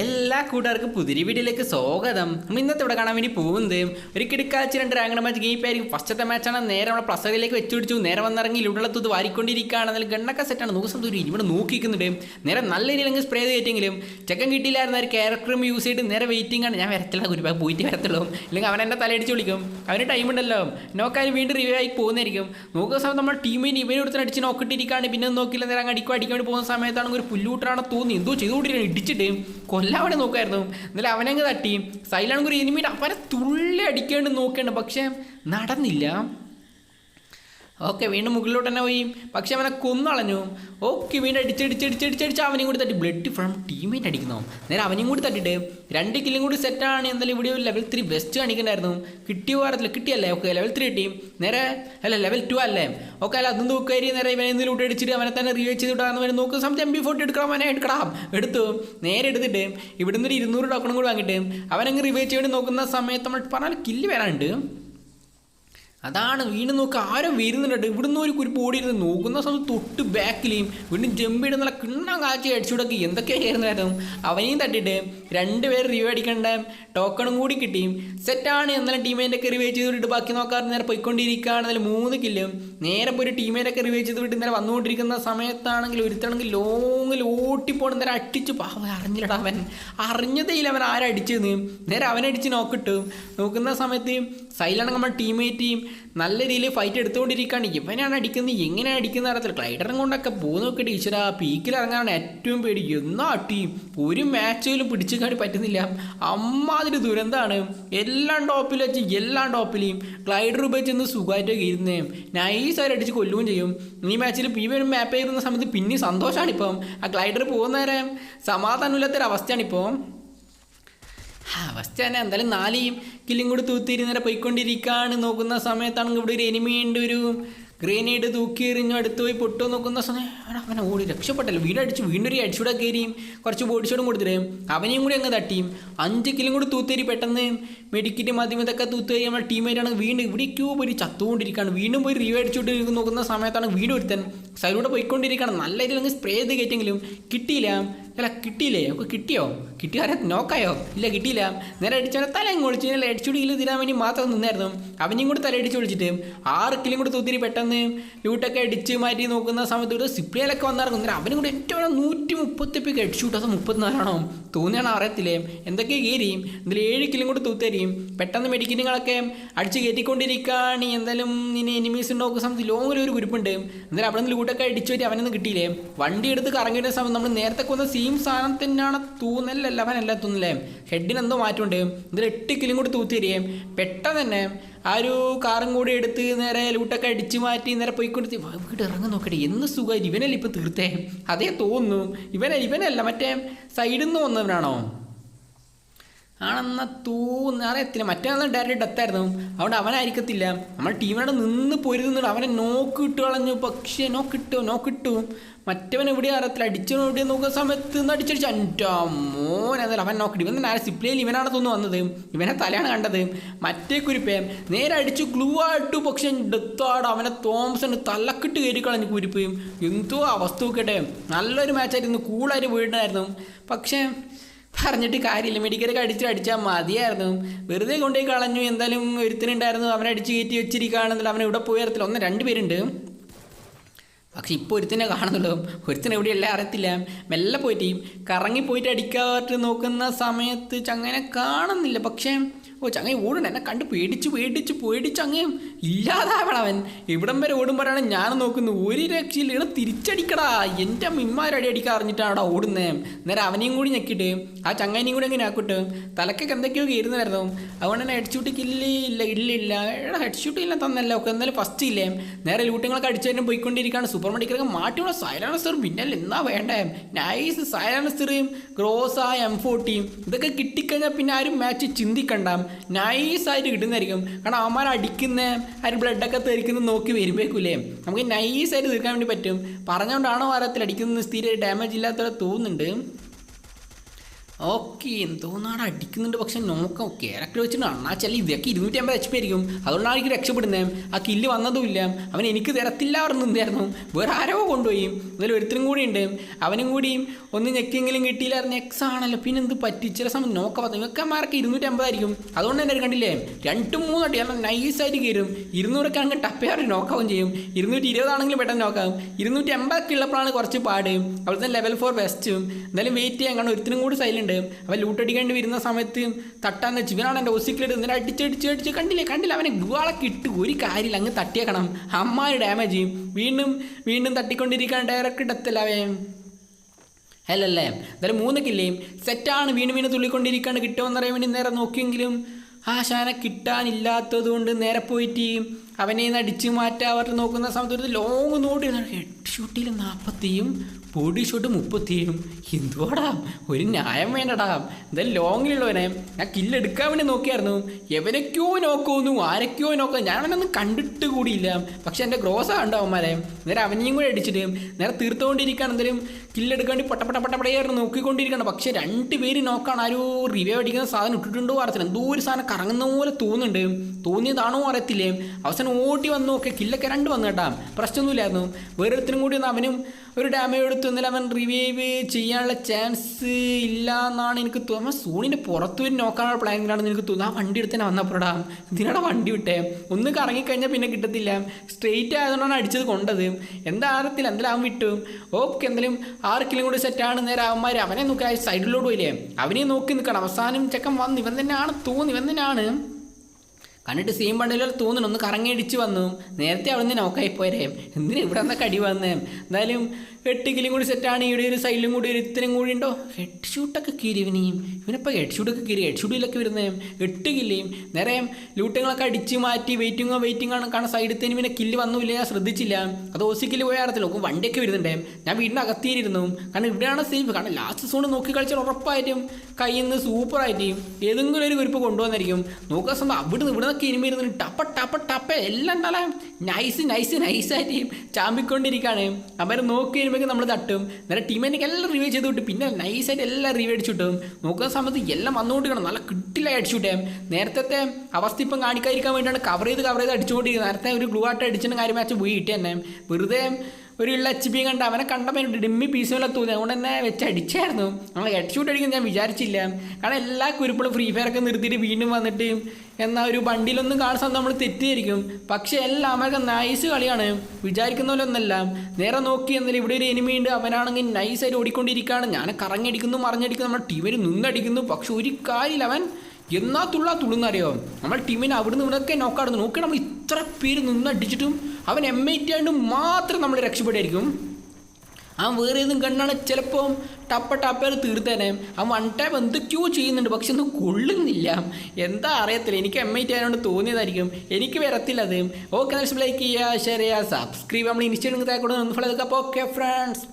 എല്ലാ കൂട്ടുകാർക്കും പുതിരി വീഡിയോയിലേക്ക് സ്വാഗതം. നമ്മൾ ഇന്നത്തെ ഇവിടെ കാണാൻ വേണ്ടി പോകുന്നത് ഒരു കിടക്കാച്ച് രണ്ട് റാങ്ക് മാച്ച് ഗെയിം ആയിരിക്കും. ഫസ്റ്റത്തെ മാച്ചാണ് നേരെ നമ്മുടെ പ്ലസറിലേക്ക് വെച്ച് പിടിച്ചു. നേരെ വന്നിറങ്ങി ഇവിടെ തൂത്ത് വാരിക്കൊണ്ടിരിക്കുകയാണ്. അതിൽ ഗണ്ണൊക്കെ സെറ്റാണ് നൂസം ദൂരി ഇവിടെ നോക്കിക്കുന്നുണ്ട് നേരെ നല്ല രീതിയിലെങ്കിൽ സ്പ്രേ ചെയ്തിട്ടെങ്കിലും ചെക്കൻ കിട്ടിയില്ലായിരുന്നു. ഒരു ക്യാരക്ടറും യൂസ് ചെയ്തിട്ട് നേരെ വെയിറ്റിംഗ് ആണ്. ഞാൻ വരത്തില്ല ഒരു പോയിട്ട് വരത്തുള്ളൂ. ഇല്ലെങ്കിൽ അവൻ എന്നെ തലയടിച്ച് വിളിക്കും. അവന് ടൈം ഉണ്ടല്ലോ. നോക്കാൻ വീണ്ടും റിവ്യൂ ആയി പോകുന്നതായിരിക്കും. നോക്കുന്ന സമയത്ത് നമ്മുടെ ടീമിന് ഇവനെ ഒരുത്തൻ അടിച്ച് നോക്കിട്ടിരിക്കുകയാണ് പിന്നെ നോക്കില്ല നേരെ അങ്ങ് അടിക്കും അടിക്കാൻ പോകുന്ന സമയത്താണ് ഒരു പുല്ലൂട്ടറാണ് തോന്നി. എന്തോ ചെയ്തുകൊണ്ടിരിക്കുകയാണ്. ഇടിച്ചിട്ട്. കൊല്ലാവനെ നോക്കുമായിരുന്നു എന്നാലും അവനങ്ങ് തട്ടി. സൈലാണെങ്കിൽ ഒരു എനിമിയുടെ അവനെ തുള്ളി അടിക്കേണ്ടി നോക്കേണ്ട പക്ഷേ നടന്നില്ല. ഓക്കെ വീണ്ടും മുകളിലോട്ട് തന്നെ പോയി. പക്ഷെ അവനെ കൊന്നളഞ്ഞു. ഓക്കെ വീണ്ടും അടിച്ചടിച്ചടിച്ചടിച്ചടിച്ച് അവനെയും കൂടി തട്ടി. ബ്ലഡ് ഫ്രം ടീമേറ്റ് അടിക്കുന്നു. നേരെ അവനെയും കൂടി തട്ടിട്ട് രണ്ട് കില്ലും കൂടി സെറ്റാണ് എന്തായാലും ഇവിടെ ഒരു ലെവൽ ത്രീ ബെസ്റ്റ് കാണിക്കണ്ടായിരുന്നു. കിട്ടിയ വാരത്തിൽ കിട്ടിയല്ലേ? ഓക്കെ ലെവൽ ത്രീ കിട്ടി. നേരെ അല്ല ലെവൽ ടു അല്ലേ? ഓക്കെ അല്ല അതും നോക്കുകയായി നേരെ ഇവനെ എന്തെങ്കിലും അടിച്ചിട്ട് അവനെ തന്നെ റിവൈവ് ചെയ്തിട്ടാന്ന് വരും നോക്ക്. സമയത്ത് എം ബി ഫോർട്ടി എടുക്കണം അവനെ എടുക്കണം എടുത്തു. നേരെ എടുത്തിട്ട് ഇവിടുന്ന് ഒരു ഇരുന്നൂറ് ടോക്കണും കൂടി വാങ്ങിയിട്ട് അവനങ്ങ് റിവൈവ് ചെയ്ത് നോക്കുന്ന സമയത്ത് നമ്മൾ പറഞ്ഞാൽ കില്ല് വരാനുണ്ട്. അതാണ് വീണ്ടും നോക്കുക ആരും വരുന്നുണ്ട്. ഇവിടുന്ന് ഒരു കുരിപ്പ് ഓടിയിരുന്ന് നോക്കുന്ന സമയത്ത് തൊട്ട് ബാക്കിലെയും വീണ്ടും ജമ്പ് ഇടുന്ന നല്ല കിണ്ണം കാച്ചി അടിച്ചുവിടക്കി എന്തൊക്കെയാണ് അവനെയും അവനെയും രണ്ട് രണ്ടുപേർ റിവ്യൂ അടിക്കേണ്ട ടോക്കണും കൂടി കിട്ടിയും സെറ്റാണ് എന്നാലും ടീമേന്റെ ഒക്കെ റിവ്യൂ ചെയ്ത് വിട്ടിട്ട് ബാക്കി നോക്കാറ് നേരെ പോയിക്കൊണ്ടിരിക്കുകയാണ്. അതിൽ മൂന്ന് കില്ലും നേരെ പോയി ടീമേന്റെ ഒക്കെ റിവ്യൂ ചെയ്ത് വിട്ട് നേരെ വന്നുകൊണ്ടിരിക്കുന്ന സമയത്താണെങ്കിൽ ഒരുത്തണമെങ്കിൽ ലോങ്ങിൽ ഓട്ടിപ്പോണ് നേരെ അടിച്ച്. അവൻ അറിഞ്ഞില്ലടാ അവൻ. അറിഞ്ഞതേ ഇല്ല അവൻ ആരടിച്ചെന്ന് നേരെ അവനടിച്ച് നോക്കിട്ടു നോക്കുന്ന സമയത്ത് സൈലാണെങ്കിൽ നമ്മുടെ ടീമേറ്റ് നല്ല രീതിയിൽ ഫൈറ്റ് എടുത്തുകൊണ്ടിരിക്കുകയാണ് ഇവനാണ് അടിക്കുന്നത് എങ്ങനെയാണ് അടിക്കുന്നത് അറിയത്തില്ല. ക്ലൈഡറും കൊണ്ടൊക്കെ പോകുന്നൊക്കെ നോക്കിയിട്ട് ഈശ്വര പീക്കിൽ ഇറങ്ങാനാണ് ഏറ്റവും പേടി. എന്നാ ടീം ഒരു മാച്ചിലും പിടിച്ചു കാടി പറ്റുന്നില്ല. അമ്മാതിരി ദുരന്തമാണ് എല്ലാം ടോപ്പിൽ വെച്ച് എല്ലാം ടോപ്പിലെയും ക്ലൈഡർ ഉപയോഗിച്ച് സുഖമായിട്ട് ഇരുന്നേ. നൈസായിട്ട് അടിച്ച് കൊല്ലുകയും ചെയ്യും. ഈ മാച്ചിൽ പി വരും മാപ്പ് ചെയ്യുന്ന സമയത്ത് പിന്നെ സന്തോഷമാണ് ഇപ്പം ആ ക്ലൈഡർ പോകുന്ന സമാധാനമില്ലാത്തൊരവസ്ഥയാണ് സമാധാനമില്ലാത്തൊരവസ്ഥയാണ് അവസ്ഥ തന്നെ എന്തായാലും നാലെയും കില്ലും കൂടി തൂത്തിരി നേരെ പോയിക്കൊണ്ടിരിക്കുകയാണ് നോക്കുന്ന സമയത്താണ് ഇവിടെ ഒരു എനിമിയുണ്ട് ഒരു ഗ്രേനേഡ് തൂക്കി എറിഞ്ഞു അടുത്ത് പോയി പൊട്ടോ നോക്കുന്ന സമയം അവനെ ഓടി രക്ഷപ്പെട്ടല്ലോ. വീടടിച്ച് വീണ്ടും ഒരു അടിച്ചൂടെ കയറിയും കുറച്ച് ബോഡി ഷോട്ടും കൊടുത്തിട്ട് അവനെയും കൂടി അങ്ങ് തട്ടിയും. അഞ്ച് കിലും കൂടി തൂത്തേരി പെട്ടെന്ന് മെഡിക്കറ്റ് മദ്യം ഇതൊക്കെ തൂത്തേരി നമ്മുടെ ടീമേറ്റാണ് വീണ്ടും ഇവിടേക്കോ പോയി ചത്തുകൊണ്ടിരിക്കുകയാണ്. വീണ്ടും പോയി റീവ് അടിച്ചുകൊണ്ട് നോക്കുന്ന സമയത്താണ് വീണ്ടും ഒരുത്തൻ സൈഡിലൂടെ പോയിക്കൊണ്ടിരിക്കണം നല്ല രീതിയിൽ അങ്ങ് സ്പ്രേ ചെയ്ത് കയറ്റെങ്കിലും കിട്ടിയില്ല. അല്ല കിട്ടിയില്ലേ? നമുക്ക് കിട്ടിയോ? കിട്ടിയാരെ നോക്കായോ ഇല്ല കിട്ടിയില്ല. നേരെ അടിച്ചവനെ തല അങ്ങ് ഒളിച്ച് നേരെ അടിച്ചുടിയിൽ തീരാൻ വേണ്ടി മാത്രം നിന്നായിരുന്നു. അവനെയും കൂടി തല അടിച്ച് വിളിച്ചിട്ട് ആറ് കിലും കൂടി പെട്ടെന്ന് ലൂട്ടൊക്കെ അടിച്ച് മാറ്റി നോക്കുന്ന സമയത്ത് ഇവിടെ സിപ്ലിയിലൊക്കെ വന്നിറങ്ങും നേരം അവനും കൂടി ഏറ്റവും നൂറ്റി മുപ്പത്തിപ്പിക്ക് അടിച്ചുവിട്ട് അത് മുപ്പത്തിനാലാണോ? തോന്നിയാണോ അറിയത്തില്ലേ? എന്തൊക്കെ കയറിയും ഇതിൽ ഏഴ് കിലും കൂടി തൂത്തരിയും. പെട്ടെന്ന് മെഡിക്കലുകളൊക്കെ അടിച്ച് കയറ്റിക്കൊണ്ടിരിക്കുകയാണ്. എന്തായാലും ഇനി എനിമീസ് ഉണ്ടാക്കുന്ന സമയത്ത് ലോങ്ങിൽ ഒരു ഗ്രൂപ്പുണ്ട്. എന്തായാലും അവിടെ നിന്ന് ലൂട്ടൊക്കെ അടിച്ചു വരും അവനൊന്നും കിട്ടിയില്ലേ? വണ്ടി എടുത്ത് കറങ്ങിയ സമയം നമ്മൾ നേരത്തെ കൊന്ന സെയിം സാധനം തന്നെയാണ് തൂന്നലല്ല അവനല്ല തൂന്നലേ. ഹെഡിന് എന്തോ മാറ്റമുണ്ട്. ഇതിൽ എട്ട് കിലും കൂടി തൂത്തിരിയേ പെട്ടെന്ന് തന്നെ ആ ഒരു കാറും കൂടി എടുത്ത് നേരെ ലൂട്ടൊക്കെ അടിച്ചു മാറ്റി നേരെ പോയിക്കൊടുത്ത് വീട് ഇറങ്ങി നോക്കട്ടെ എന്ന് സുഖമായിട്ട് ഇവനല്ല ഇപ്പം തീർത്തേ? അതേ തോന്നുന്നു. ഇവനല്ല ഇവനല്ല. മറ്റേ സൈഡിൽ നിന്ന് വന്നവനാണോ? ആണെന്ന തോന്നുന്നു അറിയത്തില്ല. മറ്റേ ഡയറക്റ്റ് ഡെത്തായിരുന്നു അതുകൊണ്ട് അവനായിരിക്കത്തില്ല. നമ്മൾ ടീമിനോട് നിന്ന് പൊരുതുന്നുണ്ട് അവനെ നോക്ക് കിട്ടു കളഞ്ഞു. പക്ഷേ നോക്ക് ഇട്ടു നോക്ക് ഇട്ടു മറ്റവൻ എവിടെയും അറിയത്തില്ല. അടിച്ചവൻ എവിടെയും നോക്കുന്ന സമയത്ത് നിന്ന് അടിച്ചടിച്ച് എന്റെ മോൻ എന്നല്ല അവൻ നോക്കിട്ട്. ഇവൻ നേരെ സിപ്ലയിൽ ഇവനാണ് തോന്നുന്നു വന്നത്. ഇവനെ തലയാണ് കണ്ടത്. മറ്റേ കുരിപ്പേ നേരെ അടിച്ച് ഗ്ലൂ ആയിട്ടു പക്ഷെ ഡെത്താട് അവനെ തോംസൺ തലക്കിട്ട് കയറി കളഞ്ഞു കുരിപ്പയും എന്തോ അവസ്ഥ നോക്കട്ടെ നല്ലൊരു മാച്ചായിരുന്നു കൂളായിട്ട് വീടിനായിരുന്നു പക്ഷേ പറഞ്ഞിട്ട് കാര്യമില്ല. മെഡിക്കലൊക്കെ അടിച്ച് അടിച്ചാൽ മതിയായിരുന്നു. വെറുതെ കൊണ്ടുപോയി കളഞ്ഞു. എന്തായാലും ഒരുത്തനുണ്ടായിരുന്നു. അവനെ അടിച്ച് കയറ്റി വെച്ചിരിക്കുകയാണെന്നില്ല അവനെ ഇവിടെ പോയി അറിയത്തില്ല ഒന്ന് രണ്ട് പേരുണ്ട്. പക്ഷെ ഇപ്പോൾ ഒരുത്തിനെ കാണുന്നുള്ളൂ. ഒരുത്തിനെ എവിടെയല്ല അറിയത്തില്ല. മെല്ലെ പോയിട്ട് കറങ്ങി പോയിട്ട് അടിക്കാട്ട് നോക്കുന്ന സമയത്ത് ചങ്ങനെ കാണുന്നില്ല. പക്ഷേ ഓ ചങ്ങ ഓടണം എന്നെ കണ്ട് പേടിച്ച് പേടിച്ച് പേടിച്ച് അങ്ങ് ഇല്ലാതാവണം അവൻ ഇവിടം വരെ ഓടുമ്പോഴാണ് ഞാൻ നോക്കുന്നത് ഒരു രക്ഷയിൽ ഇവിടെ തിരിച്ചടിക്കടാ. എന്റെ മിമ്മാരടി അടിക്കാൻ അറിഞ്ഞിട്ടാണ് ഓടുന്നേ. നേരെ അവനെയും കൂടി ഞെക്കിട്ട് ആ ചങ്ങാനെയും കൂടി അങ്ങനെ ആക്കിട്ട്? തലക്കൊക്കെ എന്തൊക്കെയോ കയറുന്നതായിരുന്നു. അതുകൊണ്ട് തന്നെ ഹെഡ് ഷൂട്ട് കില്ല ഇല്ല ഇല്ല ഇല്ല. എടാ ഹെഡ് ഇല്ല തന്നല്ല. ഒക്കെ എന്നാലും ഫസ്റ്റ് ഇല്ലേ? നേരെ ലൂട്ടങ്ങളൊക്കെ അടിച്ചു തന്നെ പോയിക്കൊണ്ടിരിക്കുകയാണ്. സൂപ്പർ മെഡിക്കലൊക്കെ മാറ്റിയുള്ള സൈലൻസറും പിന്നെ എന്നാ വേണ്ടേ? നൈസ് സൈലൻസറും ഗ്രോസ എം ഫോർട്ടിയും ഇതൊക്കെ കിട്ടിക്കഴിഞ്ഞാൽ പിന്നെ ആരും മാച്ച് ചിന്തിക്കണ്ട. നൈസായിട്ട് കിട്ടുന്നതായിരിക്കും. കാരണം അവന്മാർ അടിക്കുന്ന ആരും ബ്ലഡൊക്കെ തെറിക്കുന്ന നോക്കി വരുമ്പോഴേക്കൂലേ നമുക്ക് നൈസായിട്ട് തീർക്കാൻ വേണ്ടി പറ്റും. പറഞ്ഞുകൊണ്ടാണോ വാരത്തിൽ അടിക്കുന്നത്? സ്ഥിരം ഡാമേജ് ഇല്ലാത്തവരെ തോന്നുന്നുണ്ട്. ഓക്കെ എന്തോന്നാണ് അടിക്കുന്നുണ്ട് പക്ഷെ നോക്കാം. ക്യാരക്ടർ വെച്ചിട്ട് അണ്ണാച്ചല്ല ഇതൊക്കെ ഇരുന്നൂറ്റി അമ്പത് എച്ച് പി ആയിരിക്കും. അതുകൊണ്ടാണ് എനിക്ക് രക്ഷപ്പെടുന്നത് ആ കില്ല് വന്നതുമില്ല അവൻ എനിക്ക് തരത്തില്ല പറഞ്ഞു നിന്നായിരുന്നു വേറെ ആരോ കൊണ്ടുപോയി. അതിൽ ഒരുത്തരും കൂടി ഉണ്ട്. അവനും കൂടിയും ഒന്ന് ഞെക്കെങ്കിലും കിട്ടിയില്ലായിരുന്നു എക്സ് ആണല്ലോ. പിന്നെ എന്ത് പറ്റി? ചില സമയം നോക്കാം. നിങ്ങൾക്ക് മാർക്ക് ഇരുന്നൂറ്റി അമ്പതായിരിക്കും അതുകൊണ്ട് തന്നെ കണ്ടില്ലേ? രണ്ടും മൂന്നും അടി. കാരണം നൈസായിട്ട് കയറും. ഇരുന്നൂറൊക്കെ ആണെങ്കിൽ ടപ്പയാറ് നോക്കാവും ചെയ്യും. ഇരുന്നൂറ്റി ഇരുപതാണെങ്കിലും പെട്ടെന്ന് നോക്കാം ഇരുന്നൂറ്റി അമ്പതൊക്കെ ഉള്ളപ്പോഴാണ് കുറച്ച് പാട്. അവിടുത്തെ ലെവൽ ഫോർ ബെസ്റ്റും എന്തായാലും വെയിറ്റ് ചെയ്യാൻ കാരണം ഒരുത്തിനും കൂടി സൈലുണ്ട് അവൻ ലൂട്ടടിക്കേണ്ടി വരുന്ന സമയത്ത് തട്ടാന്ന് വെച്ച് ഇവനാണ് എന്റെ ഒസിക്കിലെടുത്ത് എന്നിട്ട് അടിച്ച് അടിച്ച് കണ്ടില്ലേ കണ്ടില്ല? അവനെ ഗുവാളൊക്കെ ഇട്ട് ഒരു കാര്യമില്ല അങ്ങ് തട്ടിയേക്കണം. അമ്മായി ഡാമേജ് ചെയ്യും വീണ്ടും വീണ്ടും തട്ടിക്കൊണ്ടിരിക്കാൻ ഡയറക്റ്റ് ഇടത്തില്ല അവൻ. അല്ലല്ലേ എന്തായാലും മൂന്ന് കില്ലേയും സെറ്റാണ് വീണ് വീണ് തുള്ളിക്കൊണ്ടിരിക്കാണ്ട് കിട്ടുമെന്നറിയാൻ വേണ്ടി നേരെ നോക്കിയെങ്കിലും ആ ശാന കിട്ടാനില്ലാത്തത് കൊണ്ട് നേരെ പോയിട്ട് അവനെ നിന്ന് അടിച്ചു മാറ്റാവർ നോക്കുന്ന സമയത്ത് ഒരു ലോങ് നോട്ട് ഹെഡ് ഷൂട്ടിൽ നാൽപ്പത്തിയും ബോഡി ഷോട്ട് മുപ്പത്തിയും എന്തുവാടാ? ഒരു ന്യായം വേണ്ടടാ. എന്തായാലും ലോങ്ങിലുള്ളവനെ? ഞാൻ കില്ലെടുക്കാൻ വേണ്ടി നോക്കിയായിരുന്നു. എവനൊക്കെയോ നോക്കുന്നു ആരൊക്കെയോ നോക്കാം. ഞാൻ അവനൊന്നും കണ്ടിട്ട് കൂടിയില്ല. പക്ഷെ എന്റെ ഗ്രോസ് കണ്ടവന്മാരെ നേരെ അവനെയും കൂടെ അടിച്ചിട്ട് നേരെ തീർത്തുകൊണ്ടിരിക്കുകയാണ് എന്തെങ്കിലും കില്ലെടുക്കാൻ വേണ്ടി പൊട്ട പൊട്ട പൊട്ട പടയായിരുന്നു നോക്കിക്കൊണ്ടിരിക്കണം പക്ഷെ രണ്ട് പേര് നോക്കാണ് ആരോ റിവ്യൂ അടിക്കുന്ന സാധനം ഇട്ടിട്ടുണ്ടോ അറിയത്തില്ല. എന്തോ ഒരു സാധനം കറങ്ങുന്ന പോലെ തോന്നുന്നുണ്ട്. തോന്നിയതാണോ അറിയത്തില്ലേ? അവസാനം ഓടി വന്നു നോക്കി കില്ലൊക്കെ രണ്ട് വന്നു കേട്ടാ പ്രശ്നമൊന്നുമില്ലായിരുന്നു. വേറൊരുത്തരും കൂടി ഒന്ന് അവനും ഒരു ഡാമേജ് എടുത്തു എന്നാലും അവൻ റിവൈവ് ചെയ്യാനുള്ള ചാൻസ് ഇല്ല എന്നാണ് എനിക്ക് തോന്നുന്നത്. സൂണിന്റെ പുറത്ത് വരും നോക്കാനുള്ള പ്ലാനിങ്ങിലാണെന്ന് എനിക്ക് തോന്നുന്നു. ആ വണ്ടി എടുത്തന്നെ തന്നെ വന്നപ്പോഴാ. ഇതിനാടെ വണ്ടി വിട്ടേ? ഒന്ന് കറങ്ങിക്കഴിഞ്ഞാൽ പിന്നെ കിട്ടത്തില്ല. സ്ട്രെയിറ്റ് ആയതുകൊണ്ടാണ് അടിച്ചത് കൊണ്ടത്. എന്താ അറിയത്തില്ല എന്തായാലും അവൻ വിട്ടു. ഓക്കെ എന്തായാലും ആർക്കിലും കിലും കൂടി സെറ്റാണ് നേരെ അവന്മാർ അവനെ നോക്കി സൈഡിലോട്ട് പോയില്ലേ? അവനെ നോക്കി നിൽക്കണം. അവസാനം ചെക്കൻ വന്നു ഇവൻ തന്നെയാണ് തോന്നി ഇവൻ തന്നെയാണ്. കണ്ടിട്ട് സീൻ പണ്ടിലോ തോന്നുന്നു ഒന്ന് കറങ്ങിയടിച്ച് വന്നു. നേരത്തെ അവിടെ നിന്ന് നോക്കായി പോരേം എന്തിനാ ഇവിടെ നിന്നൊക്കെ അടി വന്നേ? എന്തായാലും എട്ട് കിലും കൂടി സെറ്റാണ് ഇവിടെ ഒരു സൈഡിലും കൂടി ഒരു ഇത്തരം കൂടി ഉണ്ടോ? ഹെഡ് ഷൂട്ടൊക്കെ കീരി ഇവനെയും ഇവനിപ്പോൾ ഹെഡ് ഷൂട്ടൊക്കെ കീരി. ഹെഡ് ഷൂട്ടിലൊക്കെ വരുന്നേം. എട്ട് നേരെ ലൂട്ടങ്ങളൊക്കെ അടിച്ച് മാറ്റി വെയിറ്റിങ്ങോ വെയിറ്റിംഗ് ആണ് കാരണം തന്നെ പിന്നെ കില്ല് വന്നില്ല ഞാൻ ശ്രദ്ധിച്ചില്ല. അത് ഓസിക്കിൽ പോയ അറിയത്തില്ല നോക്കും വണ്ടിയൊക്കെ വരുന്നുണ്ടേ. ഞാൻ വീടിന്റെ അകത്തിയിരുന്നു കാരണം ഇവിടെയാണ് സേഫ് കാരണം ലാസ്റ്റ് സോൺ നോക്കി കളിച്ചാൽ ഉറപ്പായിട്ടും കയ്യിൽ നിന്ന് സൂപ്പറായിട്ട് ഏതെങ്കിലും ഒരു കുരിപ്പ് കൊണ്ടുവന്നായിരിക്കും നോക്കാൻ സമയം അവിടുന്ന് നിന്ന് നിന്നൊക്കെ ഇനിമ ഇരുന്ന് ടപ്പ ടപ്പ ടപ്പ എല്ലാം ഉണ്ടല്ലേ നൈസ് നൈസ് നൈസായിട്ട് ചാമ്പിക്കൊണ്ടിരിക്കുകയാണ്. അവരെ നോക്കി വരുമ്പോൾ നമ്മൾ തട്ടും. നേരെ ടീമിനൊക്കെ എല്ലാം റിവ്യൂ ചെയ്ത് വിട്ടു പിന്നെ നൈസായിട്ട് എല്ലാം റിവ്യൂ അടിച്ചു കിട്ടും. നോക്കുന്ന സമയത്ത് എല്ലാം വന്നുകൊണ്ടിരിക്കണം നല്ല കിട്ടിലായി അടിച്ചു വിട്ടേ നേരത്തെ അവസ്ഥ ഇപ്പം കാണിക്കാതിരിക്കാൻ വേണ്ടിയാണ് കവർ ചെയ്ത് കവർ ചെയ്ത് അടിച്ചുകൊണ്ടിരിക്കുന്നത്. നേരത്തെ ഒരു ഗ്ലൂ ആട്ട് അടിച്ചിട്ട് കാര്യം മാച്ച് പോയി കിട്ടിയ തന്നെ. വെറുതെ ഒരു ഉള്ള എച്ച് പി കണ്ട് അവനെ കണ്ടപ്പോൾ ഡിമ്മി പീസ് പോലെ തോന്നി. അതുകൊണ്ട് തന്നെ വെച്ച് അടിച്ചായിരുന്നു. നമ്മൾ ഹെഡ് ഷൂട്ട് അടിക്കാൻ ഞാൻ വിചാരിച്ചില്ല. കാരണം എല്ലാ കുരുപ്പിളും ഫ്രീ ഫയർ ഒക്കെ നിർത്തിയിട്ട് വീണ്ടും വന്നിട്ട് എന്നാൽ ഒരു വണ്ടിയിലൊന്നും കാണുന്ന നമ്മൾ തെറ്റിയിരിക്കും പക്ഷേ എല്ലാം അവരൊക്കെ നൈസ് കളിയാണ്. വിചാരിക്കുന്ന പോലെ ഒന്നല്ല നേരെ നോക്കി എന്നാലും ഇവിടെ ഒരു എനിമി ഉണ്ട്. അവനാണെങ്കിൽ നൈസായിട്ട് ഓടിക്കൊണ്ടിരിക്കുകയാണ്. ഞാൻ കറങ്ങടിക്കുന്നു മറിഞ്ഞടിക്കുന്നു. നമ്മുടെ ടീമിൽ നിന്നടിക്കുന്നു പക്ഷെ ഒരു കാര്യമില്ല. അവൻ എന്നാ തുള്ള തുള്ളുന്നറിയോ? നമ്മൾ ടീമിനെ അവിടുന്ന് ഇവിടെയൊക്കെ നോക്കാടുന്നു നോക്കി നമ്മൾ ഇത്ര പേര് നിന്നടിച്ചിട്ടും അവൻ എം ഐ ടി ആയിട്ട് മാത്രം നമ്മൾ രക്ഷപ്പെടുമായിരിക്കും ആ വേറെ ഏതും കണ്ണാണ് ചിലപ്പോൾ ടപ്പ ടപ്പേർ തീർത്തേനെ. ആ വൺ ടൈം എന്തൊക്കെയോ ചെയ്യുന്നുണ്ട് പക്ഷെ ഒന്നും കൊള്ളുന്നില്ല. എന്താ അറിയത്തില്ല എനിക്ക് എം ഐ ടി ആയതുകൊണ്ട് തോന്നിയതായിരിക്കും. എനിക്ക് വരത്തില്ല അത്. ഓക്കെ ലൈക്ക് ചെയ്യുക ഷെയർ ചെയ്യുക സബ്സ്ക്രൈബ് നമ്മൾ ഇൻസ്റ്റാഗ്രാം കൂടെ ഒന്ന് ഫോളോ ചെയ്തൊക്കെ. Okay friends